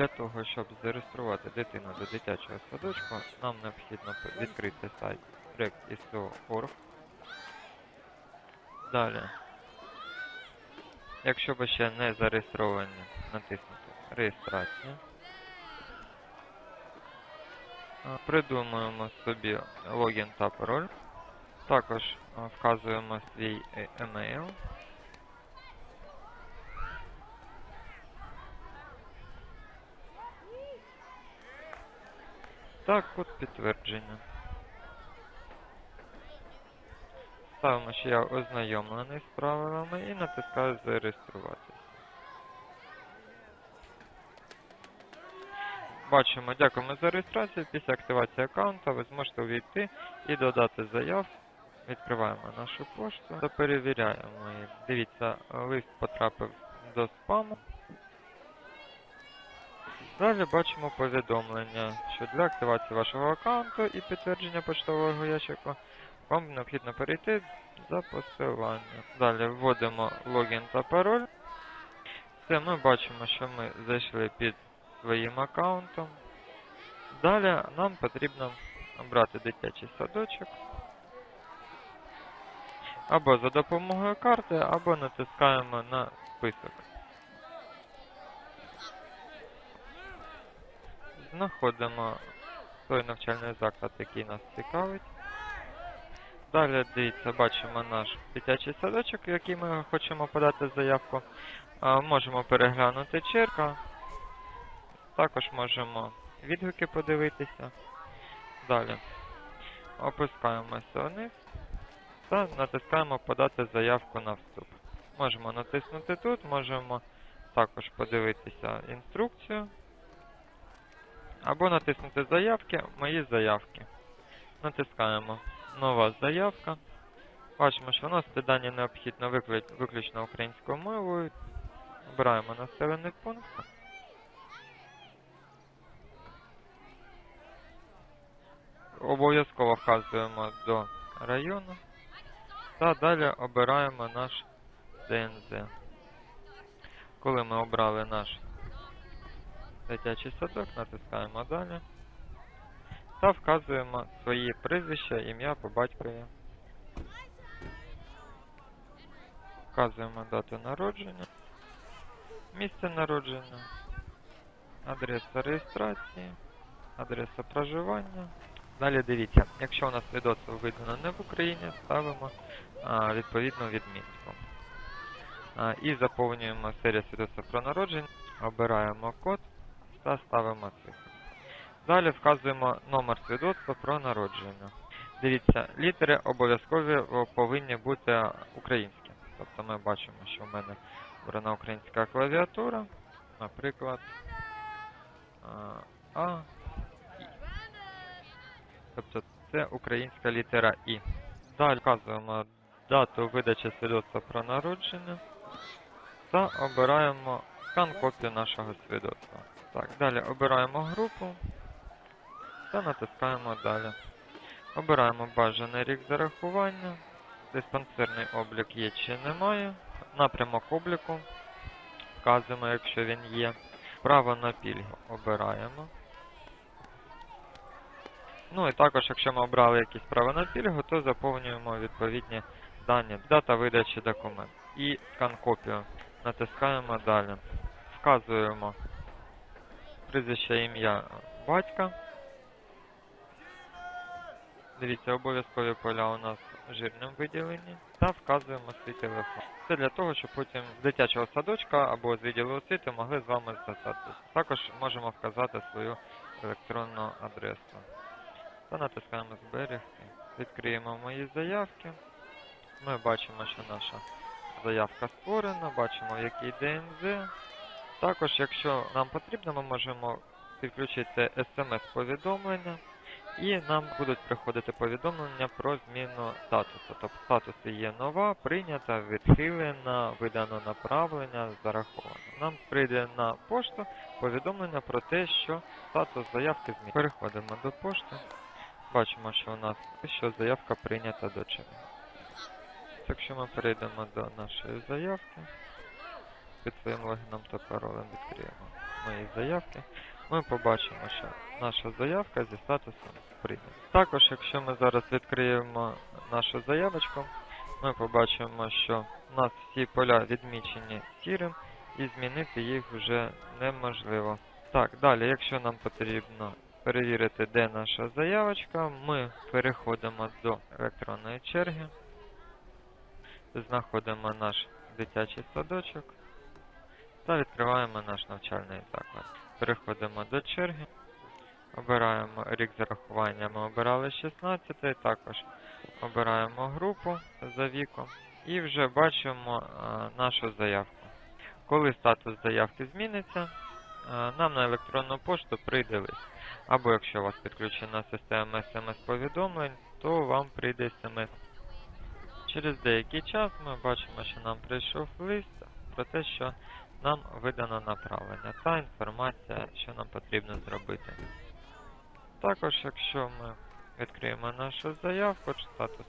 Для того, щоб зареєструвати дитину до дитячого садочку, нам необхідно відкрити сайт project.iso.org. Далі, якщо ви ще не зареєстровані, натиснути реєстрацію. Придумуємо собі логін та пароль. Також вказуємо свій е, емейл. Та код підтвердження. Ставимо, що я ознайомлений з правилами і натискаю зареєструватися. Бачимо, дякуємо за реєстрацію. Після активації аккаунта ви зможете увійти і додати заяв. Відкриваємо нашу пошту та перевіряємо. Дивіться, лист потрапив до спаму. Далі бачимо повідомлення, що для активації вашого аккаунту і підтвердження поштового ящика вам необхідно перейти за посиланням. Далі вводимо логін та пароль. Все, ми бачимо, що ми зайшли під своїм аккаунтом. Далі нам потрібно обрати дитячий садочок. Або за допомогою карти, або натискаємо на список. Знаходимо той навчальний заклад, який нас цікавить. Далі дивіться, бачимо наш дитячий садочок, в який ми хочемо подати заявку. Можемо переглянути черга. Також можемо відгуки подивитися. Далі опускаємося вниз та натискаємо подати заявку на вступ. Можемо натиснути тут, можемо також подивитися інструкцію. Або натиснути заявки, мої заявки. Натискаємо нова заявка. Бачимо, що вносити дані необхідно виключно українською мовою. Обираємо населений пункт. Обов'язково вказуємо до району. Та далі обираємо наш ДНЗ. Коли ми обрали наш дитячий садок, натискаємо далі. Та вказуємо свої прізвища, ім'я по батькові. Вказуємо дату народження, місце народження, адреса реєстрації, адреса проживання. Далі дивіться, якщо у нас свідоцтво видано не в Україні, ставимо а, відповідну відмітку. А, і заповнюємо серію свідоцтва про народження, обираємо код та ставимо цифру. Далі вказуємо номер свідоцтва про народження. Дивіться, літери обов'язкові повинні бути українські. Тобто ми бачимо, що в мене обрана українська клавіатура, наприклад, а. Тобто це українська літера І. Далі вказуємо дату видачі свідоцтва про народження та обираємо скан копію нашого свідоцтва. Так, далі обираємо групу та натискаємо далі. Обираємо бажаний рік зарахування, диспансерний облік є чи немає, напрямок обліку вказуємо, якщо він є. Право на пільгу обираємо. Ну і також, якщо ми обрали якісь право на пільгу, то заповнюємо відповідні дані, дата видачі документу. І скан копію натискаємо далі. Вказуємо прізвище ім'я батька. Дивіться, обов'язкові поля у нас жирним виділені. Та вказуємо свій телефон. Це для того, щоб потім з дитячого садочка або з відділу освіти могли з вами зв'язатися. Також можемо вказати свою електронну адресу. Та натискаємо зберегти. Відкриємо мої заявки. Ми бачимо, що наша заявка створена, бачимо, який ДНЗ. Також, якщо нам потрібно, ми можемо підключити смс-повідомлення, і нам будуть приходити повідомлення про зміну статусу. Тобто статуси є нова, прийнята, відхилена, видано направлення, зараховано. Нам прийде на пошту повідомлення про те, що статус заявки змінив. Переходимо до пошти. Бачимо, що у нас що заявка прийнята до черги. Якщо ми перейдемо до нашої заявки, під своїм логіном та паролем відкриємо. мої заявки, ми побачимо, що наша заявка зі статусом прийнята. Також, якщо ми зараз відкриємо нашу заявочку, ми побачимо, що у нас всі поля відмічені сірим і змінити їх вже неможливо. Так, далі, якщо нам потрібно перевірити, де наша заявочка, ми переходимо до електронної черги, знаходимо наш дитячий садочок та відкриваємо наш навчальний заклад. Переходимо до черги, обираємо рік зарахування, ми обирали 16, також обираємо групу за віком і вже бачимо а, нашу заявку. Коли статус заявки зміниться, а, нам на електронну пошту прийде лист. Або якщо у вас підключена система смс-повідомлень, то вам прийде смс. Через деякий час ми бачимо, що нам прийшов лист про те, що нам видано направлення та інформація, що нам потрібно зробити. Також, якщо ми відкриємо нашу заявку, статус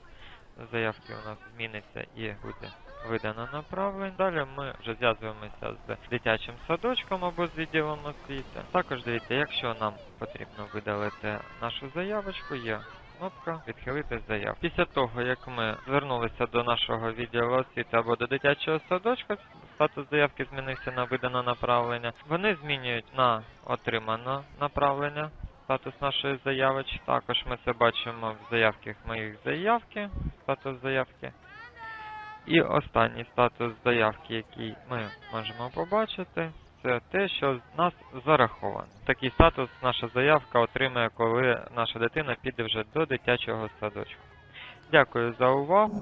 заявки у нас зміниться і буде видано направлення. Далі ми вже зв'язуємося з дитячим садочком або з відділом освіти. Також дивіться, якщо нам потрібно видалити нашу заявочку, є кнопка відхилити заявку. Після того, як ми звернулися до нашого відділу освіти або до дитячого садочка, статус заявки змінився на видано направлення. Вони змінюють на отримано направлення. Статус нашої заявочки. Також ми це бачимо в заявках моїх заявки. Статус заявки. І останній статус заявки, який ми можемо побачити, це те, що з нас зараховано. Такий статус наша заявка отримає, коли наша дитина піде вже до дитячого садочку. Дякую за увагу.